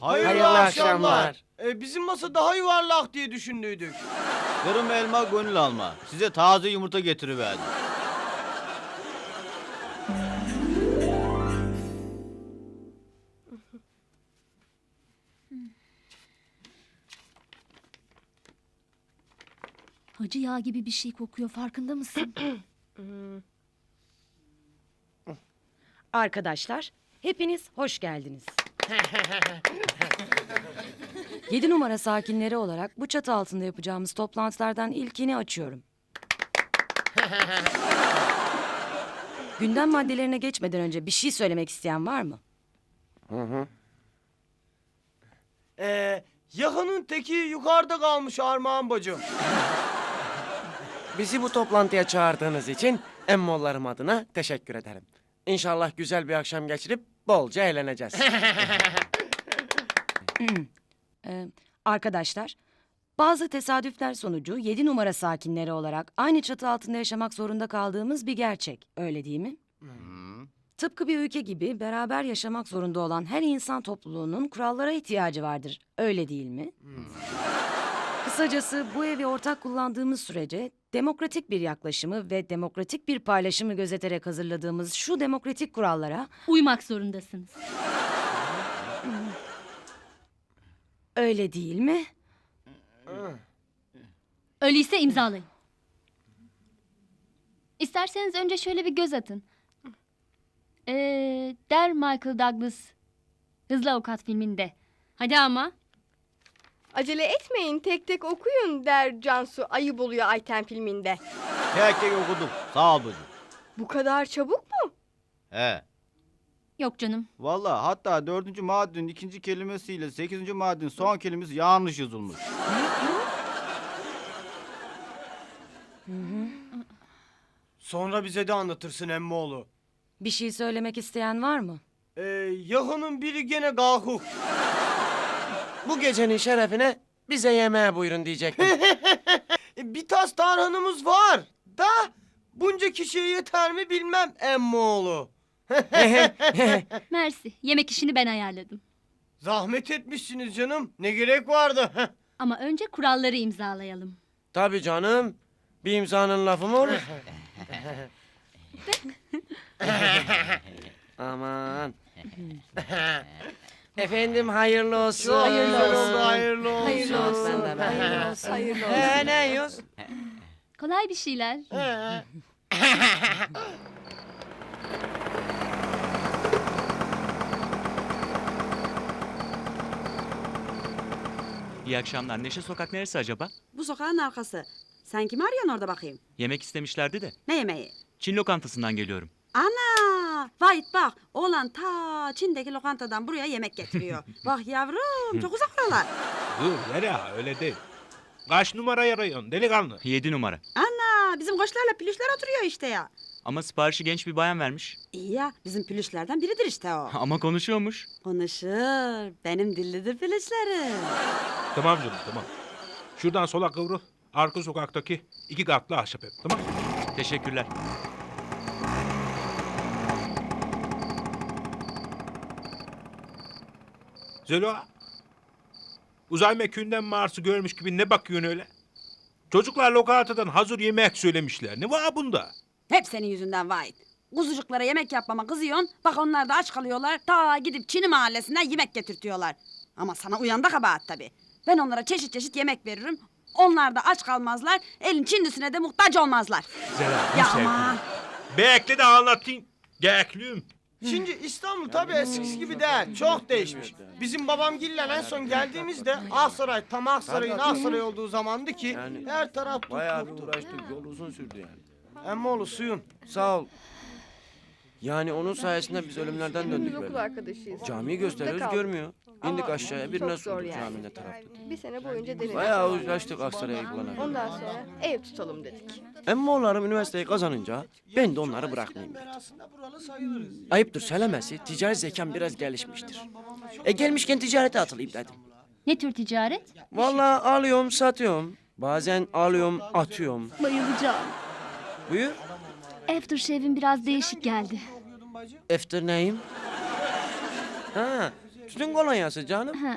Hayırlı, Hayırlı akşamlar. akşamlar. E, bizim masa daha yuvarlak diye düşündüydük. Kırım elma gönül alma. Size taze yumurta getiriverdim. Hacı yağ gibi bir şey kokuyor farkında mısın? Arkadaşlar, hepiniz hoş geldiniz. Yedi numara sakinleri olarak bu çatı altında yapacağımız toplantılardan ilkini açıyorum. Gündem maddelerine geçmeden önce bir şey söylemek isteyen var mı? E, yakının teki yukarıda kalmış Armağan bacım. Bizi bu toplantıya çağırdığınız için emmoğullarım adına teşekkür ederim. İnşallah güzel bir akşam geçirip bolca eğleneceğiz. Ee, arkadaşlar, bazı tesadüfler sonucu yedi numara sakinleri olarak aynı çatı altında yaşamak zorunda kaldığımız bir gerçek. Öyle değil mi? Tıpkı bir ülke gibi beraber yaşamak zorunda olan her insan topluluğunun kurallara ihtiyacı vardır. Öyle değil mi? Kısacası bu evi ortak kullandığımız sürece demokratik bir yaklaşımı ve demokratik bir paylaşımı gözeterek hazırladığımız şu demokratik kurallara Uymak zorundasınız. öyle değil mi? Öyleyse imzalayın. İsterseniz önce şöyle bir göz atın. Ee, der Michael Douglas Hızlı Avukat filminde. Hadi ama. Acele etmeyin tek tek okuyun der Cansu ayıp oluyor Ayten filminde. Tek tek okudum. Sağ ol bacım. Bu kadar çabuk mu? He. Yok canım. Vallahi hatta dördüncü maddenin ikinci kelimesiyle sekizinci maddenin son kelimesi yanlış yazılmış. Sonra bize de anlatırsın emmoğlu. Bir şey söylemek isteyen var mı? E, yakının biri gene kalkuk. Bu gecenin şerefine bize yemeğe buyurun diyecektim. E, bir tas tarhanımız var. Da bunca kişiye yeter mi bilmem emmoğlu. Mersi. Yemek işini ben ayarladım. Zahmet etmişsiniz canım. Ne gerek vardı? Ama önce kuralları imzalayalım. Tabii canım. Bir imzanın lafı mı olur? Aman. Efendim hayırlı olsun. Güzel oldu, hayırlı olsun. Hayırlı olsun. Ben de ben. Hayırlı olsun. Hayırlı olsun. Ne yiyoruz? Kolay bir şeyler. İyi akşamlar. Neşe Sokak neresi acaba? Bu sokağın arkası. Sen kimi arıyorsun orada bakayım? Yemek istemişlerdi de. Ne yemeği? Çin lokantasından geliyorum. Ana! Vahit bak oğlan ta Çin'deki lokantadan buraya yemek getiriyor. bak yavrum çok uzak oralar. Dur Zeliha öyle değil. Kaç numara arıyorsun delikanlı? Yedi numara. Ana bizim koçlarla pülüşler oturuyor işte ya. Ama siparişi genç bir bayan vermiş. İyi ya bizim pülüşlerden biridir işte o. Ama konuşuyormuş. Konuşur. Benim dillidir pülüşlerim. Tamam canım tamam. Şuradan sola kıvrıl. Arka sokaktaki iki katlı ahşap ev tamam mı? Teşekkürler. Zeliha. Uzay mekiğinden Mars'ı görmüş gibi ne bakıyorsun öyle? Çocuklar lokantadan hazır yemek söylemişler. Ne var bunda? Hep senin yüzünden Vahit. Kuzucuklara yemek yapmama kızıyorsun. Bak onlar da aç kalıyorlar. Ta gidip Çin'i mahallesinden yemek getirtiyorlar. Ama sana uyan da kabahat tabii. Ben onlara çeşit çeşit yemek veririm. Onlar da aç kalmazlar. Elin Çinlisine de muhtaç olmazlar. Zeliha Ya aman. Bekle de anlatayım. Gekliyim. Şimdi İstanbul tabii eskisi gibi değil. Çok değişmiş. Bizim babam Gillen en son geldiğimizde Aksaray, tam Aksaray'ın Aksaray olduğu zamandı ki Yani her taraf Bayağı bir uğraştık. Yol uzun sürdü yani. Emmoğlu suyun. Sağ ol. Yani onun sayesinde biz ölümlerden döndük Okul böyle. arkadaşıyız. Camiyi gösteriyoruz kaldık. görmüyor. İndik Ama aşağıya çok birine zor sorduk yani. caminin tarafta. Bir sene boyunca denedik. Bayağı uğraştık Aksaray'a gidene. Ondan sonra ev tutalım dedik. Emmoğullarım üniversiteyi kazanınca ben de onları bırakmayayım dedim. Aslında buralı sayılırız. Ayıptır söylemesi ticari zekam biraz gelişmiştir. E gelmişken ticarete atılayım dedim. Ne tür ticaret? Vallahi alıyorum satıyorum. Bazen alıyorum atıyorum. Bayılacağım. Buyur. Aftershave'in biraz değişik geldi. Bacım? Efter neyim? Ha, tütün kolonyası canım. Ha.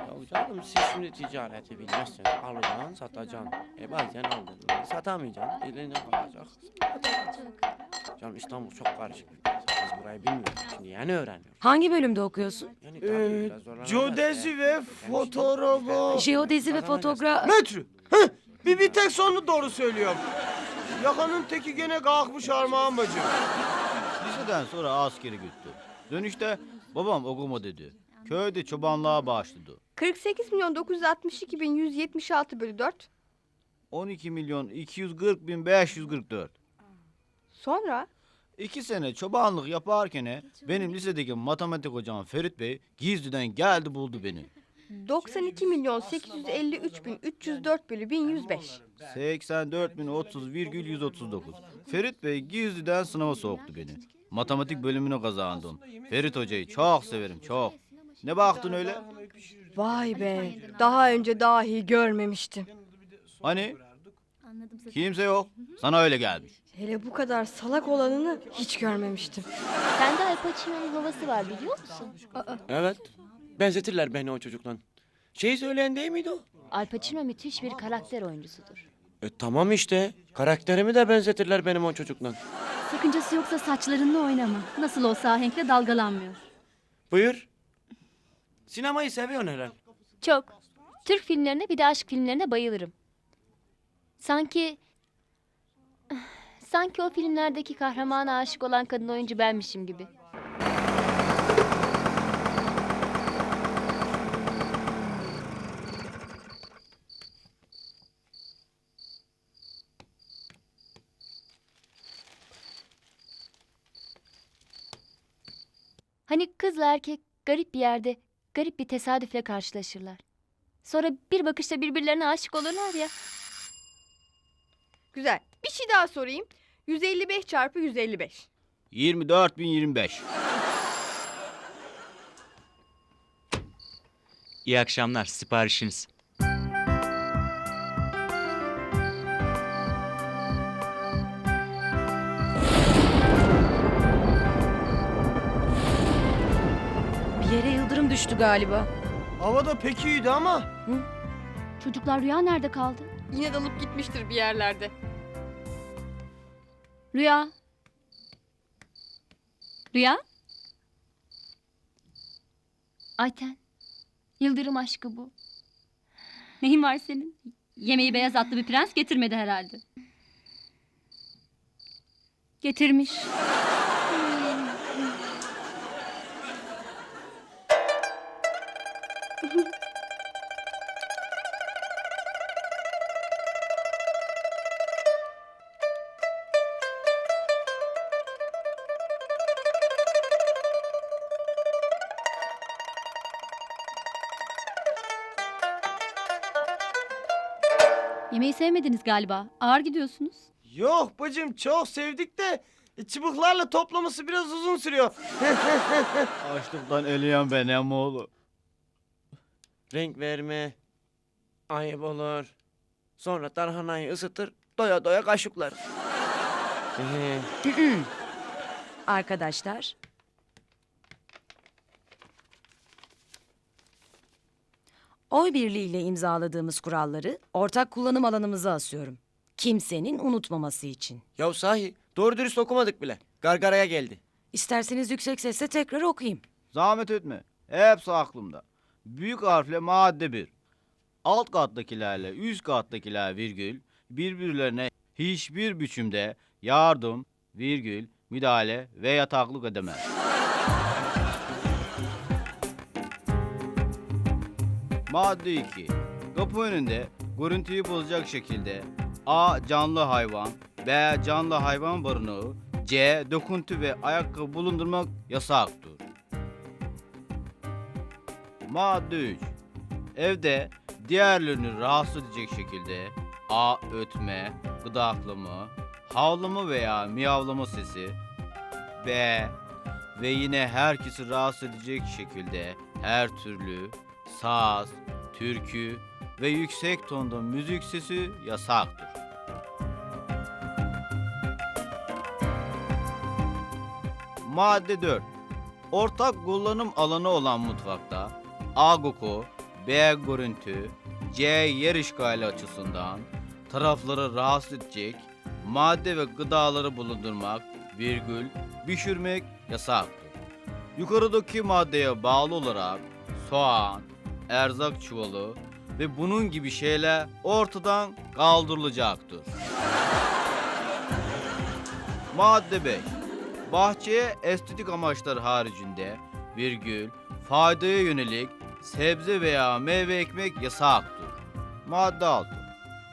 Ya canım siz şimdi ticareti bilmezsiniz. Alacaksın, satacaksın. E bazen aldın. Satamayacaksın. Eline kalacak. Canım İstanbul çok karışık bir piyasa. Biz burayı bilmiyoruz. Şimdi yeni öğreniyoruz. Hangi bölümde okuyorsun? Yani tabii Ee, biraz zorlanacağız. Geodezi ve yani fotoğrafı. Jeodezi ve fotoğraf... Metre. Heh, bir, bir tek sonunu doğru söylüyorum. Yakanın teki gene kalkmış Armağan bacım. Liseden sonra askeri gitti. Dönüşte babam okuma dedi. Köyde çobanlığa başladı. 48 milyon 962 bin 176 bölü 4. 12 milyon 240 bin 544. Sonra İki sene çobanlık yaparken benim lisedeki matematik hocam Ferit Bey gizliden geldi buldu beni. 92 milyon 853 bin 304 bölü 1105. 84 bin 30 virgül 139. Ferit Bey gizliden sınava soktu beni. Matematik bölümüne kazandım. Ferit hocayı çok severim çok. Ne baktın öyle? Vay be. Daha önce dahi görmemiştim. Hani? Kimse yok. Sana öyle gelmiş. Hele bu kadar salak olanını hiç görmemiştim. Sende Al Pacino'nun havası var biliyor musun? Evet. Benzetirler beni o çocuktan. Şey söyleyen değil miydi o? Al Pacino müthiş bir karakter oyuncusudur. E tamam işte. Karakterimi de benzetirler benim o çocuktan. Sakıncası yoksa saçlarınla oynama. Nasıl olsa ahenkle dalgalanmıyor. Buyur. Sinemayı seviyorsun herhalde. Çok. Türk filmlerine bir de aşk filmlerine bayılırım. Sanki... Sanki o filmlerdeki kahramana aşık olan kadın oyuncu benmişim gibi. Hani kızla erkek garip bir yerde, garip bir tesadüfle karşılaşırlar. Sonra bir bakışta birbirlerine aşık olurlar ya. Güzel. Bir şey daha sorayım. 155 çarpı 155. 24 bin 25. İyi akşamlar. Siparişiniz. Düştü galiba. Havada pek iyiydi ama. Çocuklar Rüya nerede kaldı? Yine dalıp gitmiştir bir yerlerde. Rüya. Rüya? Ayten. Yıldırım aşkı bu. Neyin var senin? Yemeği beyaz atlı bir prens getirmedi herhalde. Getirmiş. Yemeği sevmediniz galiba. Ağır gidiyorsunuz. Yok bacım çok sevdik de çubuklarla toplaması biraz uzun sürüyor. Açlıktan eleyen ben emmoğlu. Renk verme. Ayıp olur. Sonra tarhanayı ısıtır. Doya doya kaşıklar. Ee, Arkadaşlar. Oy birliğiyle imzaladığımız kuralları ortak kullanım alanımıza asıyorum. Kimsenin unutmaması için. ya sahi doğru dürüst okumadık bile. Gargaraya geldi. İsterseniz yüksek sesle tekrar okuyayım. Zahmet etme. Hepsi aklımda. Büyük harfle madde 1. Alt kattakilerle üst kattakiler virgül birbirlerine hiçbir biçimde yardım, virgül, müdahale ve yataklık edemez. Madde 2. Kapı önünde görüntüyü bozacak şekilde A. Canlı hayvan B. Canlı hayvan barınağı C. Döküntü ve ayakkabı bulundurmak yasaktır. Madde 3. Evde diğerlerini rahatsız edecek şekilde A. Ötme, gıdaklama, havlama veya miyavlama sesi B. Ve yine herkesi rahatsız edecek şekilde her türlü saz, türkü ve yüksek tonda müzik sesi yasaktır. Madde 4. Ortak kullanım alanı olan mutfakta A koku, B görüntü, C yer işgali açısından tarafları rahatsız edecek madde ve gıdaları bulundurmak, virgül, pişirmek yasaktır. Yukarıdaki maddeye bağlı olarak soğan, erzak çuvalı ve bunun gibi şeyler ortadan kaldırılacaktır. Madde 5. Bahçeye estetik amaçlar haricinde virgül faydaya yönelik sebze veya meyve ekmek yasaktır. Madde 6.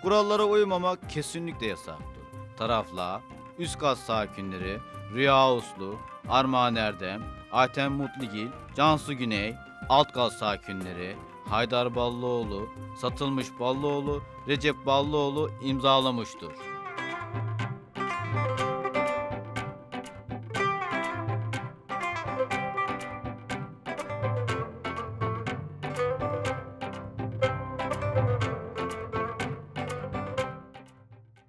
Kurallara uymamak kesinlikle yasaktır. Tarafla, üst kat sakinleri, Rüya Uslu, Armağan Erdem, Ayten Mutligil, Cansu Güney, alt kat sakinleri, Haydar Ballıoğlu, Satılmış Ballıoğlu, Recep Ballıoğlu imzalamıştır.